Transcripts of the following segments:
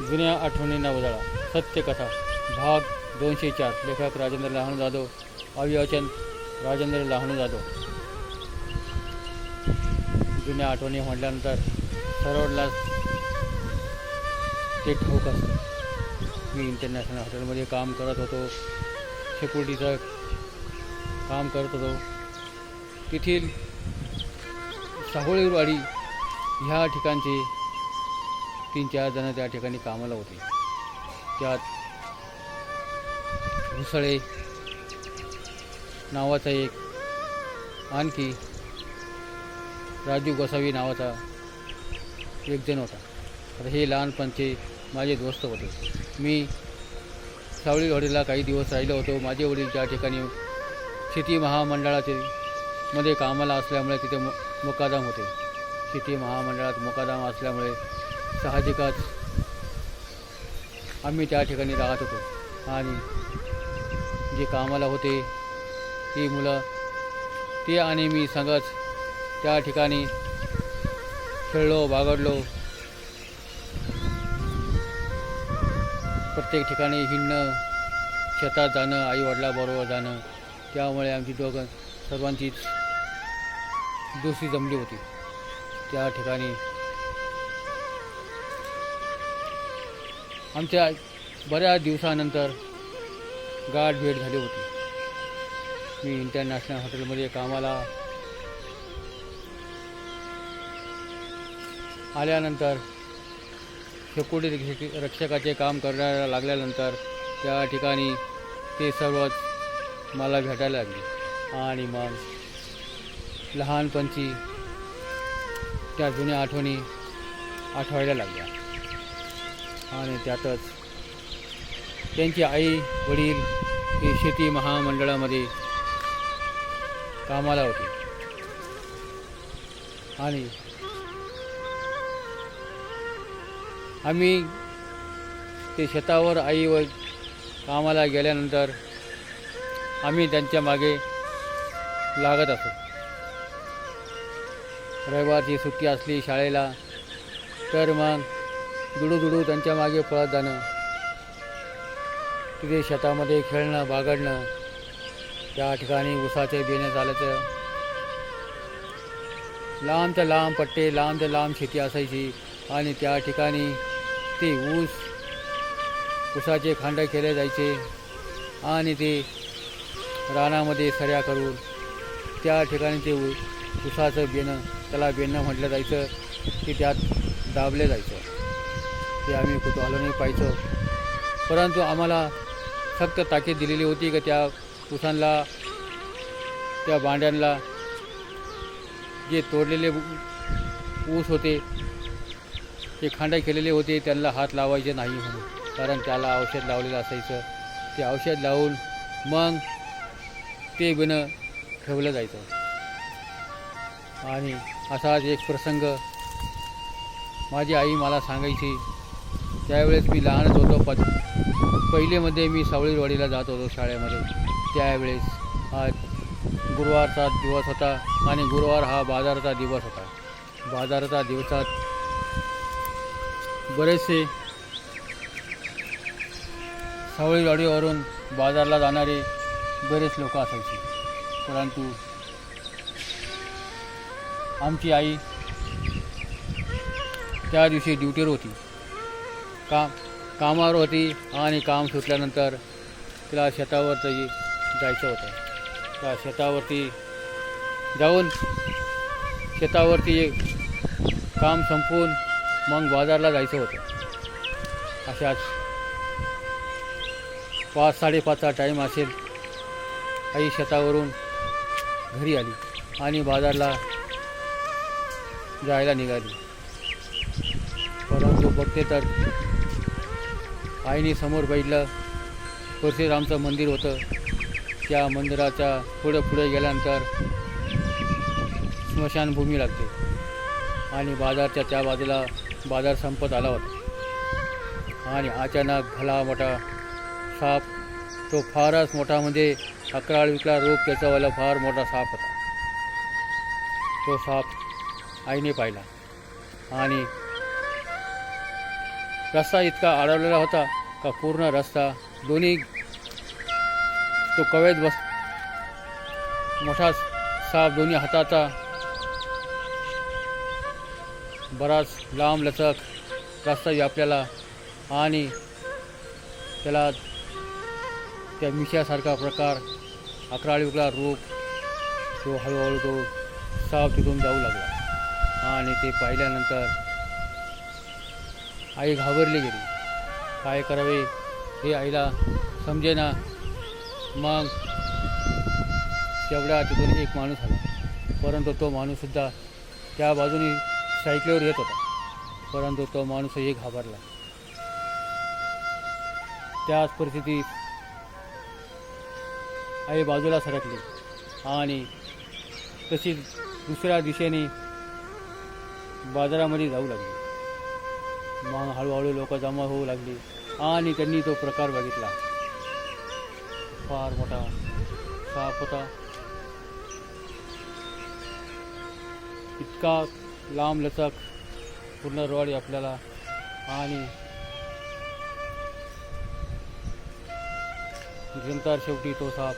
जुन्या आठवणींना उजाळा. सत्यकथा भाग दोनशे चार लेखक राजेंद्र लहान जाधव. अविवाचन राजेंद्र लहान जाधव. जुन्या आठवणी म्हटल्यानंतर सर्वांना ते ठोक असतं. मी इंटरनॅशनल हॉटेलमध्ये काम करत होतो. सिक्युरिटीचं काम करत होतो. तेथील साहोळीवाडी ह्या ठिकाणची तीन चार जण त्या ठिकाणी कामाला होते. त्यात घुसळे नावाचा एक आणखी राजू गोसावी नावाचा एक जण होता. तर हे लहानपणचे माझे दोस्त होते. मी सावळीवाडीला काही दिवस राहिलो होतो. माझे वडील त्या ठिकाणी शेती महामंडळाचे मध्ये कामाला असल्यामुळे तिथे मु मुकादाम होते. शेती महामंडळात मुकादाम असल्यामुळे साहजिकच. आम्ही त्या ठिकाणी राहत होतो. आणि जे कामाला होते ती मुलं ते आणि मी संगच त्या ठिकाणी खेळलो बागडलो. प्रत्येक ठिकाणी हिंडणं शेतात जाणं आईवडिलाबरोबर जाणं त्यामुळे आमची दोघं सर्वांचीच दोषी जमली होती. त्या ठिकाणी आमच्या बऱ्याच दिवसानंतर गाठ भेट झाली होती. मी इंटरनॅशनल हॉटेलमध्ये कामाला आल्यानंतर सिक्युरिटी रक्षकाचे काम करायला लागल्यानंतर त्या ठिकाणी ते सर्वच मला भेटायला लागले. आणि मग लहानपणची त्या जुन्या आठवणी आठवायला लागल्या. आणि त्यातच त्यांची आई वडील हे शेती महामंडळामध्ये कामाला होते. आणि आम्ही ते शेतावर आईवर कामाला गेल्यानंतर आम्ही त्यांच्या मागे लागत असो. रविवारची सुट्टी असली शाळेला तर मग दुडू त्यांच्या मागे पळत जाणं. तिथे शेतामध्ये खेळणं बागडणं त्या ठिकाणी उसाचे बेणे चालायचं. लांब ते लांब पट्टे लांब ते लांब शेती असायची आणि त्या ठिकाणी ते ऊस ऊसाचे खांड केले जायचे आणि ते रानामध्ये सऱ्या करून त्या ठिकाणी ते उसाचं बेणं त्याला बेणं म्हटलं जायचं. की त्यात दाबले जायचं. ते आम्ही कुतूहलाने पाहायचो. परंतु आम्हाला सक्त ताकीद दिलेली होती की त्या ऊसांना त्या भांड्यांना जे तोडलेले ऊस होते ते खांडे केलेले होते त्यांना हात लावायचे नाही म्हणून. कारण त्याला औषध लावलेलं असायचं. ते औषध लावून मग ते बिनं ठेवलं जायचं. आणि असाच एक प्रसंग माझी आई मला सांगायची त्यावेळेस मी लहानच होतो. प पहिलेमध्ये मी सावळीवाडीला जात होतो शाळेमध्ये. त्यावेळेस हा गुरुवारचा दिवस होता आणि गुरुवार हा बाजाराचा दिवस होता. बाजाराचा दिवसात बरेचसे सावळीवाडीवरून बाजारला जाणारे बरेच लोक असायचे. परंतु आमची आई त्या दिवशी ड्युटीवर होती. काम कामावर होती आणि काम सुटल्यानंतर तिला शेतावरती जायचं होतं. त्या शेतावरती जाऊन शेतावरती काम संपवून मग बाजारला जायचं होतं. अशाच पाच साडेपाचचा टाईम असेल आई शेतावरून घरी आली आणि बाजारला जायला निघाली. परंतु बघते तर आईने समोर बघितलं. परशुरामचं मंदिर होतं. त्या मंदिराच्या पुढं पुढे गेल्यानंतर स्मशानभूमी लागते. आणि बाजारच्या त्या बाजूला बाजार संपत आला होता. आणि अचानक भला मोठा साप तो फारच मोठा म्हणजे अकराळ विकला रोग त्याच्यावाला फार मोठा साप होता. तो साप आईने पाहिला. आणि रस्ता इतका अडवलेला होता का पूर्ण रस्ता? दोन्ही तो कवेत बस मोठा साप दोन्ही हाताचा. बराच लांब लचक रस्ता व्यापलेला आणि त्याला त्या मिशासारखा प्रकार अकराळी उकला रूप तो हळूहळू तो साप तिथून जाऊ लागला. आणि ते पाहिल्यानंतर आई घाबरली गेली. काय करावे हे आईला समजेना. मग तेवढ्या तिथून एक माणूस आला. परंतु तो माणूससुद्धा त्या बाजूने सायकलीवर येत होता. परंतु तो माणूसही घाबरला. त्याच परिस्थितीत आई बाजूला सरकली आणि तशी दुसऱ्या दिशेने बाजारामध्ये जाऊ लागली. मग हळूहळू लोक जमा होऊ लागली. आणि त्यांनी तो प्रकार बघितला. फार मोठा. साप होता. इतका लांब लचक पूर्ण रॉडी आपल्याला. आणि नंतर शेवटी तो साप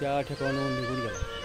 त्या ठिकाणाहून निघून गेला.